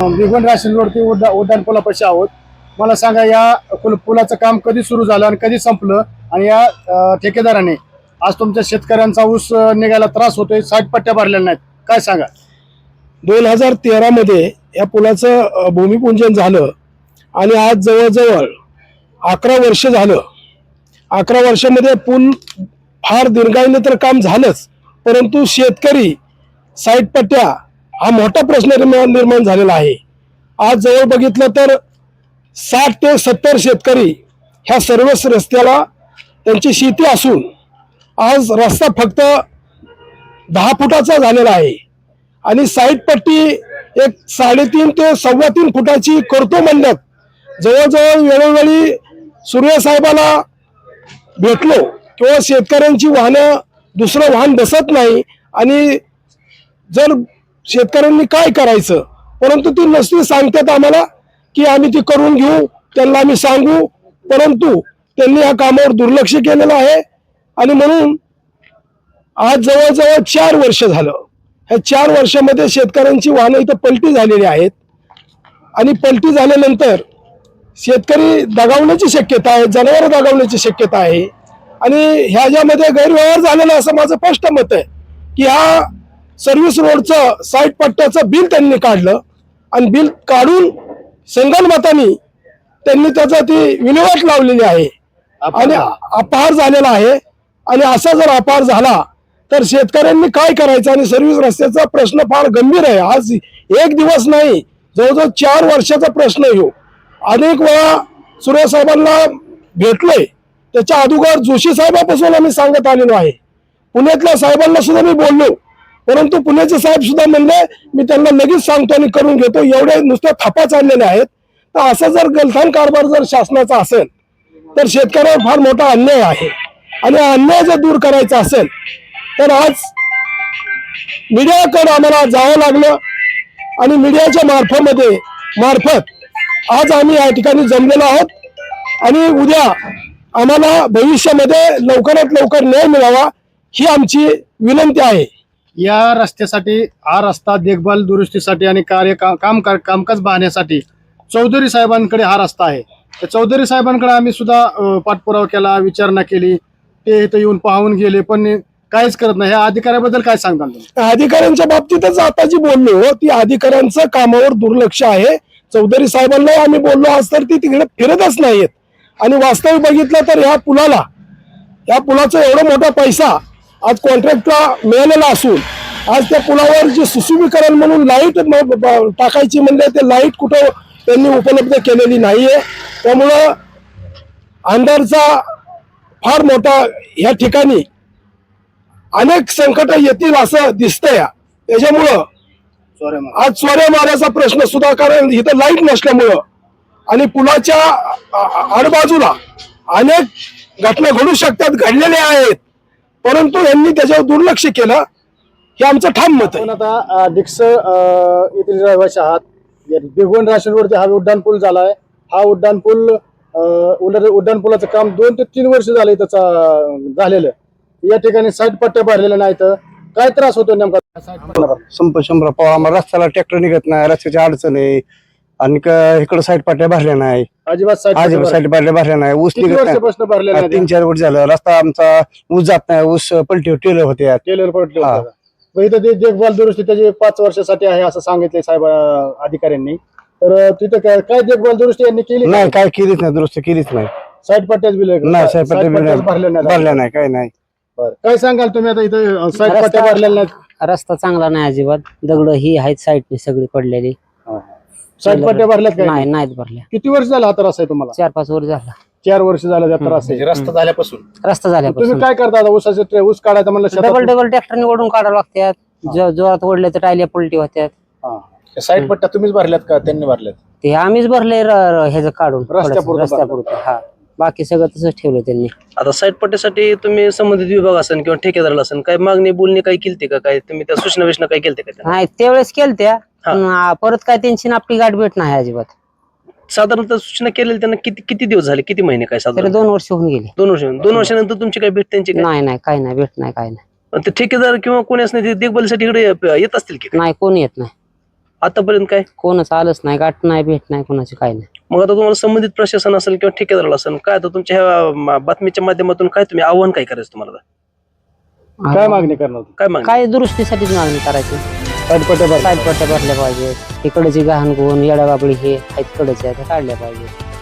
Bhigwan ration रोडती उड्डा उड्डाण पुलापाशी आहोत. मला सांगा या पुल पुलाचं काम कधी सुरू झालं आणि कधी संपलं? आणि या ठेकेदाराने आज तुमच्या शेतकऱ्यांचा ऊस निघायला त्रास होतोय साठ पट्ट्या भरलेल्या नाहीत. काय सांगा? दोन हजार तेरामध्ये या पुलाचं भूमिपूजन झालं आणि आज जवळजवळ अकरा वर्ष झालं. अकरा वर्षामध्ये पूल फार दीर्घाईने तर काम झालंच परंतु शेतकरी साईट पट्ट्या हा मोठा प्रश्न निर्माण निर्माण झालेला आहे. आज जवळ बघितलं तर साठ ते सत्तर शेतकरी ह्या सर्वच रस्त्याला त्यांची शेती असून आज रस्ता फक्त दहा फुटाचा झालेला आहे. आणि साईड पट्टी एक साडेतीन ते सव्वा तीन फुटाची करतो म्हणण्यात जवळजवळ वेळोवेळी सूर्यसाहेबाला भेटलो किंवा शेतकऱ्यांची वाहनं दुसरं वाहन बसत नाही आणि जर शेतकऱ्यांनी काय करायचं? परंतु ती नसती सांगतात आम्हाला की आम्ही ती करून घेऊ त्यांना आम्ही सांगू. परंतु त्यांनी या कामावर दुर्लक्ष केलेलं आहे. आणि म्हणून आज जवळजवळ चार वर्ष झालं. ह्या चार वर्षामध्ये शेतकऱ्यांची वाहनं इथं पलटी झालेली आहेत. आणि पलटी झाल्यानंतर शेतकरी दगावण्याची शक्यता आहे जनावर दगावण्याची शक्यता आहे. आणि ह्याच्यामध्ये गैरव्यवहार झालेला असं माझं स्पष्ट मत आहे की ह्या सर्व्हिस रोडचं साईड पट्ट्याचं बिल त्यांनी काढलं. आणि बिल काढून संगणमतानी त्यांनी त्याचा ती विल्हेवाट लावलेली आहे. आणि अपहार झालेला आहे. आणि असा जर अपहार झाला तर शेतकऱ्यांनी काय करायचं? आणि सर्व्हिस रस्त्याचा प्रश्न फार गंभीर आहे. आज एक दिवस नाही जवळजवळ चार वर्षाचा प्रश्न येऊ अनेक वेळा सूर्यसाहेबांना भेटलोय. त्याच्या अगोदर जोशी साहेबापासून आम्ही सांगत आलेलो आहे. पुण्यातल्या साहेबांना सुद्धा मी बोललो. परंतु पुण्याचे साहेब सुद्धा म्हणले मी त्यांना लगेच सांगतो आणि करून घेतो. एवढे नुसत्या थापा चाललेल्या आहेत. तर असा जर गलथान कारभार जर शासनाचा असेल तर शेतकऱ्यावर फार मोठा अन्याय आहे. आणि अन्याय जर दूर करायचा असेल तर आज मीडियाकडे आम्हाला जावं लागलं. आणि मीडियाच्या मार्फामध्ये मार्फत आज आम्ही या ठिकाणी जमलेलो आहोत. आणि उद्या आम्हाला भविष्यामध्ये लवकरात लवकर न्याय मिळावा ही आमची विनंती आहे. या रस्त्यासाठी हा रस्ता देखभाल दुरुस्तीसाठी आणि कार्य का- काम का- कामकाज पाहण्यासाठी चौधरी साहेबांकडे हा रस्ता आहे. तर चौधरी साहेबांकडे आम्ही सुद्धा पाठपुरावा केला विचारणा केली. ते इथं येऊन पाहून गेले पण काहीच करत नाही. या अधिकाऱ्याबद्दल काय सांगता अधिकाऱ्यांच्या बाबतीतच आता जी बोललो हो, ती अधिकाऱ्यांचं कामावर दुर्लक्ष आहे. चौधरी साहेबांना आम्ही बोललो आज तर ती तिकडे फिरतच नाहीयेत. आणि वास्तविक बघितलं तर ह्या पुलाला या पुलाचा एवढा मोठा पैसा आज कॉन्ट्रॅक्टला मिळालेला असून आज त्या पुलावर जे सुशोभीकरण म्हणून लाइट टाकायची म्हणजे ते लाइट कुठं त्यांनी उपलब्ध केलेली नाहीये. त्यामुळं अंधारचा फार मोठा या ठिकाणी अनेक संकट येतील असं दिसतंय. त्याच्यामुळं. आज चोऱ्या मारायचा प्रश्न सुद्धा कारण इथं लाइट नसल्यामुळं आणि पुलाच्या आडबाजूला अनेक घटना घडू शकतात घडलेल्या आहेत. परंतु यांनी त्याच्यावर दुर्लक्ष केलं. हे आमचं ठाम मत आहे. आता डिक्स अं, येथील रहिवासी आहात. या भिगवण राशन रोडचे हा उड्डाण पूल झालाय. हा उड्डाण पूल उड्डाण पुलाचं काम दोन ते तीन वर्ष झाले त्याचा झालेलं. या ठिकाणी साईड पट्ट्या भरलेल्या नाहीत. काय त्रास होतो नेमका? पट्ट्या संप शंभर पाव आम्हाला रस्त्याला ट्रॅक्टर निघत नाही रस्त्याची अडचण आहे. आणि क- इकडं साईड पाट्या भरल्या नाही. अजिबात साईड. साईड भरल्या नाही. ऊस किती निघत नाही. वर्षापासून आज तीन नाही चार वर्ष झालं. रस्ता आमचा ऊस जात नाही. ऊस पलटी टेलर होते टेलर पडले हा. इथं ते देखभाल दुरुस्ती त्याची पाच वर्षासाठी आहे असं सांगितले साहेब अं, अधिकाऱ्यांनी. तर अं, तिथं काय काय देखभाल दुरुस्ती यांनी केली नाही काय केलीच नाही. दुरुस्त केलीच नाही. साईड पट्ट्याच बिल नाही साईड भरल्या पट्ट्या नाही. भरल्या नाही काय नाही. बरं. काय सांगाल तुम्ही आता इथं साईड पट्ट्या भरलेल्या नाहीत? रस्ता चांगला नाही अजिबात. दगड ही आहेत साईडने सगळी पडलेली. साईड पट्ट्या भरल्यात काय? नाही नाहीत भरल्या. किती वर्ष झालं हा त्रास आहे तुम्हाला? चार पाच वर झाला. चार वर्ष झालं त्या त्रास आहे रस्ता झाल्यापासून. रस्ता तुम्ही झाल्यापासून काय करता आता? ऊसाचे ट्रे- ऊस काढायचा म्हणलं डबल शेतात डबल ट्रॅक्टरने ओढून काढावं लागतात. जो- जोरात ओढले तर टायल्या पलटी होत्यात हा. साईड पट्ट्या तुम्हीच भरल्यात का? त्यांनी भरल्यात? ते आम्हीच भरले ह्याचं काढून. रस्त्यापुरतं हा. बाकी सगळं तसंच ठेवलं त्यांनी. आता साईड पट्ट्यासाठी तुम्ही संबंधित विभाग असेल किंवा ठेकेदाराला असेल काय मागणी बोलणी काही केलते का? काय तुम्ही त्या सूचना विषना काय केलते का त्यांना? नाही त्यावेळेस केलत्या. परत काय त्यांची आपली गाठ भेट नाही अजिबात. साधारणतः सूचना केलेली त्यांना किती किती दिवस झाले? किती महिने काय साधारण? दोन वर्ष होऊन गेले. दोन वर्ष दोन वर्षानंतर तुमची काय भेट त्यांची नाही नाही काय नाही भेट नाही काय नाही. ते ठेकेदार किंवा कोणी असं ते देखभालीसाठी इकडे येत असतील की? नाही कोण येत नाही. आतापर्यंत काय? कोणच आलंच नाही गाठ नाही भेट नाही कोणाची काय नाही. मग आता तुम्हाला संबंधित प्रशासन असेल किंवा ठेकेदाराला असेल काय आता तुमच्या ह्या बातमीच्या माध्यमातून काय तुम्ही आव्हान काय करायचं तुम्हाला? काय मागणी करणार काय मागणी? काय दुरुस्तीसाठी मागणी करायची? अटपट भर साईडपट्ट्या भरल्या पाहिजेत इकडची गहाण गुण येडाबाबळी हे आहेत कडचे आहेत काढल्या पाहिजेत